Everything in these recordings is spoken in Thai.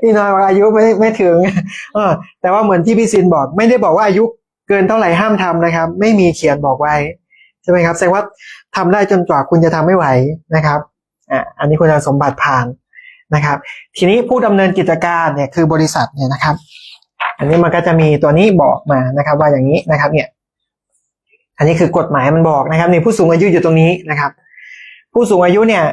พี่น้อยบอกอายุไม่ไม่ถึงเออแต่ว่าเหมือนที่พี่ซินบอก ไม่ได้บอกว่าอายุเกินเท่าไหร่ห้ามทำนะครับ ไม่มีเขียนบอกไว้ใช่ไหมครับแสดงว่าทำได้จนกว่าคุณจะทำไม่ไหวนะครับอ่าอันนี้คุณสมบัติผ่านนะครับ ทีนี้ผู้ดำเนินกิจการเนี่ยคือบริษัทเนี่ยนะครับ อันนี้มันก็จะมีตัวนี้บอกมานะครับ ว่าอย่างนี้นะครับ เนี่ย อันนี้คือกฎหมายมันบอกนะครับในผู้สูงอายุอยู่ตรงนี้นะครับ ผู้สูงอายุเนี่ย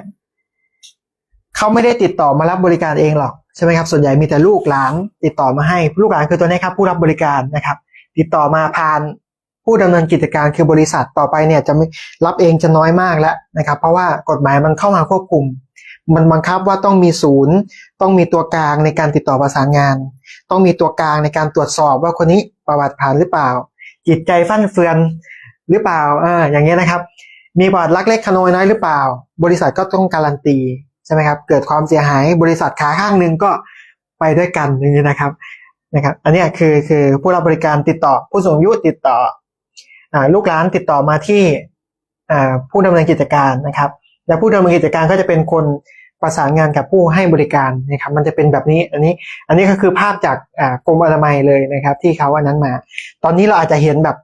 เขาไม่ได้ติดต่อมารับบริการเองหรอกใช่ไหมครับส่วนใหญ่มีแต่ลูกหลานติดต่อมาให้ลูกหลานคือตัวนี้ครับผู้รับบริการนะครับ ติดต่อมาผ่านผู้ดำเนินกิจการคือบริษัทต่อไปเนี่ยจะไม่รับเองจะน้อยมากแล้วนะครับ เพราะว่ากฎหมายมันเข้ามาควบคุม มันบังคับว่าต้องมีศูนย์ ต้องมีตัวกลางในการติดต่อประสานงาน ต้องมีตัวกลางในการตรวจสอบว่าคนนี้ประวัติผ่านหรือเปล่า จิตใจฟั่นเฟือนหรือเปล่าอ่าอย่างเงี้ยนะครับ มีประวัติลักเล็กขโมยน้อยหรือเปล่า บริษัทก็ต้องการันตี ช่ไหมครับ เกิดความเสียหายบริษัทขาข้างหนึ่งก็ไปด้วยกันอย่างนี้นะครับนะครับ อันนี้คือคือผู้รับบริการติดต่อผู้สูงอายุติดต่ออลูกหลานติดต่อมาที่ผู้ดำเนินกิจการนะครับ และผู้ดำเนินกิจการก็จะเป็นคนประสานงานกับผู้ให้บริการนะครับ มันจะเป็นแบบนี้อันนี้อันนี้ก็คือภาพจากกรมอนามัยเลยนะครับ ที่เขาอันนั้นมา ตอนนี้เราอาจจะเห็นแบบ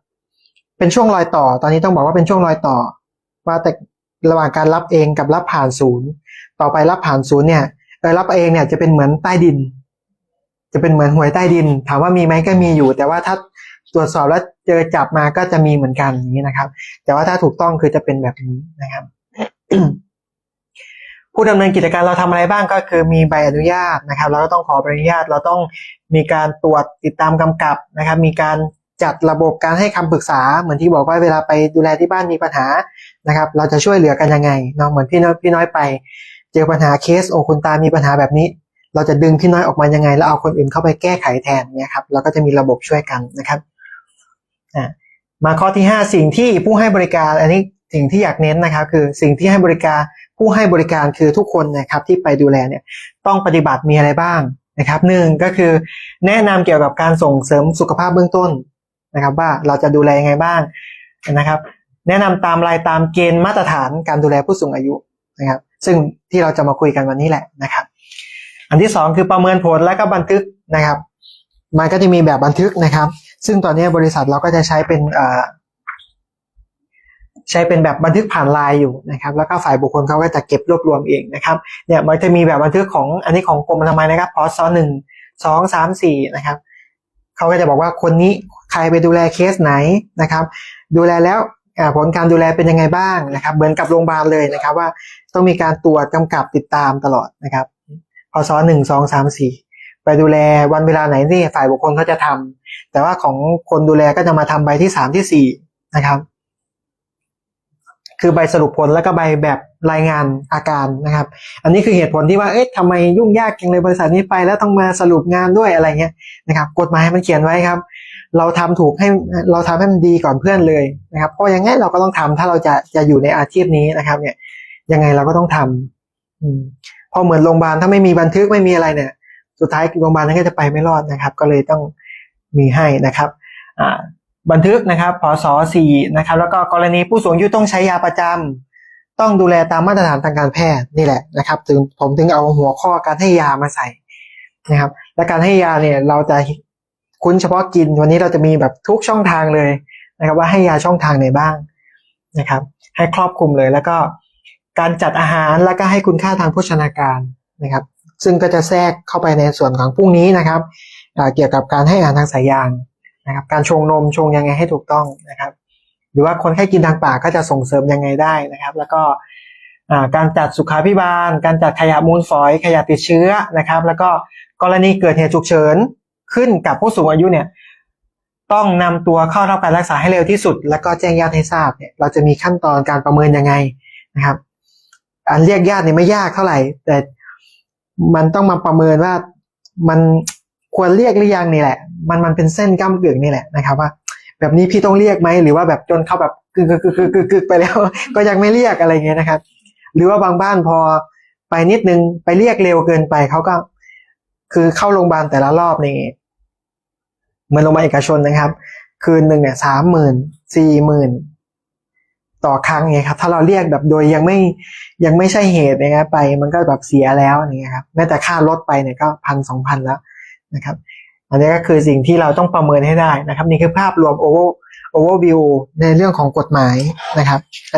เป็นช่วงรอยต่อ ตอนนี้ต้องบอกว่าเป็นช่วงรอยต่อ ว่าแต่ ระหว่างการรับเองกับรับผ่านศูนย์ ต่อไปรับผ่านศูนย์เนี่ยเออรับเองเนี่ยจะเป็นเหมือนใต้ดิน จะเป็นเหมือนหวยใต้ดิน ถามว่ามีไหมก็มีอยู่ แต่ว่าถ้าตรวจสอบแล้วเจอจับมาก็จะมีเหมือนกันอย่างนี้นะครับ แต่ว่าถ้าถูกต้องคือจะเป็นแบบนี้นะครับ ผู้ดำเนินกิจการเราทำอะไรบ้างก็คือมีใบอนุญาตนะครับ เราก็ต้องขอใบอนุญาตเราต้องมีการตรวจติดตามกำกับนะครับ มีการ จัดระบบการให้คำปรึกษาเหมือนที่บอกว่าเวลาไปดูแลที่บ้านมีปัญหานะครับ เราจะช่วยเหลือกันยังไงเนาะเหมือนพี่น้อยพี่น้อยไป เจอปัญหาเคสโอ้คุณตามีปัญหาแบบนี้ เราจะดึงพี่น้อยออกมายังไง แล้วเอาคนอื่นเข้าไปแก้ไขแทนเนี่ยครับเราก็จะมีระบบช่วยกันนะครับอ่ามาข้อที่ 5 สิ่งที่ผู้ให้บริการ อันนี้สิ่งที่อยากเน้นนะครับคือสิ่งที่ให้บริการผู้ให้บริการคือทุกคนนะครับที่ไปดูแลเนี่ยต้องปฏิบัติมีอะไรบ้างนะครับหนึ่งก็คือแนะนำเกี่ยวกับการส่งเสริมสุขภาพเบื้องต้น นะครับว่าเราจะดูแลยังไงบ้างนะครับ แนะนำตามรายตามเกณฑ์มาตรฐานการดูแลผู้สูงอายุนะครับ ซึ่งที่เราจะมาคุยกันวันนี้แหละนะครับ อันที่สองคือประเมินผลและก็บันทึกนะครับ มันก็จะมีแบบบันทึกนะครับ ซึ่งตอนนี้บริษัทเราก็จะใช้เป็นเออใช้เป็นแบบบันทึกผ่านไลน์อยู่นะครับ แล้วก็ฝ่ายบุคคลเขาก็จะเก็บรวบรวมเองนะครับเนี่ยมันจะมีแบบบันทึกของอันนี้ของกรมอนามัยนะครับพศหนึ่งสองสามสี่นะครับเขาก็จะบอกว่าคนนี้ ใครไปดูแลเคสไหนนะครับ ดูแลแล้วผลการดูแลเป็นยังไงบ้างนะครับ เหมือนกับโรงพยาบาลเลยนะครับ ว่าต้องมีการตรวจกำกับติดตามตลอดนะครับพศหนึ่งสองสามสี่ไปดูแลวันเวลาไหนที่ฝ่ายบุคคลเขาจะทำแต่ว่าของคนดูแลก็จะมาทำใบที่สามที่สี่นะครับ คือใบสรุปผลแล้วก็ใบแบบรายงานอาการนะครับ อันนี้คือเหตุผลที่ว่าเอ๊ะทำไมยุ่งยากจังเลยบริษัทนี้ไปแล้วต้องมาสรุปงานด้วยอะไรเงี้ยนะครับ กฎหมายมันเขียนไว้ครับ เราทำถูกให้เราทำให้มันดีก่อนเพื่อนเลยนะครับเพราะยังไงเราก็ต้องทำถ้าเราจะจะอยู่ในอาชีพนี้นะครับ เนี่ย ยังไงเราก็ต้องทำอืมพอเหมือนโรงพยาบาลถ้าไม่มีบันทึกไม่มีอะไรเนี่ย สุดท้ายโรงพยาบาลนั้นก็จะไปไม่รอดนะครับ ก็เลยต้องมีให้นะครับอ่าบันทึกนะครับพศสี่นะครับ แล้วก็กรณีผู้สูงอายุต้องใช้ยาประจำต้องดูแลตามมาตรฐานทางการแพทย์นี่แหละนะครับ ถึงผมถึงเอาหัวข้อการให้ยามาใส่นะครับ และการให้ยาเนี่ยเราจะ คุ้นเฉพาะกินวันนี้เราจะมีแบบทุกช่องทางเลยนะครับ ว่าให้ยาช่องทางไหนบ้างนะครับ ให้ครอบคลุมเลยแล้วก็การจัดอาหารแล้วก็ให้คุณค่าทางโภชนาการนะครับ ซึ่งก็จะแทรกเข้าไปในส่วนของพรุ่งนี้นะครับเกี่ยวกับการให้อาหารทางสายยางนะครับ การชงนมชงยังไงให้ถูกต้องนะครับ หรือว่าคนไข้กินทางปากก็จะส่งเสริมยังไงได้นะครับ แล้วก็การจัดสุขาพิบาล การจัดขยะมูลฝอย ขยะติดเชื้อนะครับ แล้วก็กรณีเกิดเหตุฉุกเฉิน ขึ้นกับผู้สูงอายุเนี่ยต้องนำตัวเข้ารับการรักษาให้เร็วที่สุด แล้วก็แจ้งญาติให้ทราบเนี่ยเราจะมีขั้นตอนการประเมินยังไงนะครับอันเรียกญาติเนี่ยไม่ยากเท่าไหร่ แต่มันต้องมาประเมินว่ามันควรเรียกหรือยังนี่แหละ มันมันเป็นเส้นก้ามกึ่งนี่แหละนะครับว่า แบบนี้พี่ต้องเรียกไหมหรือว่าแบบจนเขาแบบกึกกึกกึกกึกไปแล้ว ก็ยังไม่เรียกอะไรเงี้ยนะครับ หรือว่าบางบ้านพอไปนิดนึงไปเรียกเร็วเกินไปเขาก็ คือเข้าโรงพยาบาลแต่ละรอบนี่ มือนโรงพยาบาลเอกชนนะครับ คืนหนึ่งเนี่ยสามหมื่นสี่หมื่นต่อครั้งไงครับ ถ้าเราเรียกแบบโดยยังไม่ยังไม่ใช่เหตุนะครับไป มันก็แบบเสียแล้วอย่างเงี้ยครับแม้แต่ค่ารถไปเนี่ยก็พันสองพันแล้วนะครับ อันนี้ก็คือสิ่งที่เราต้องประเมินให้ได้นะครับ นี่คือภาพรวม over overview ในเรื่องของกฎหมายนะครับ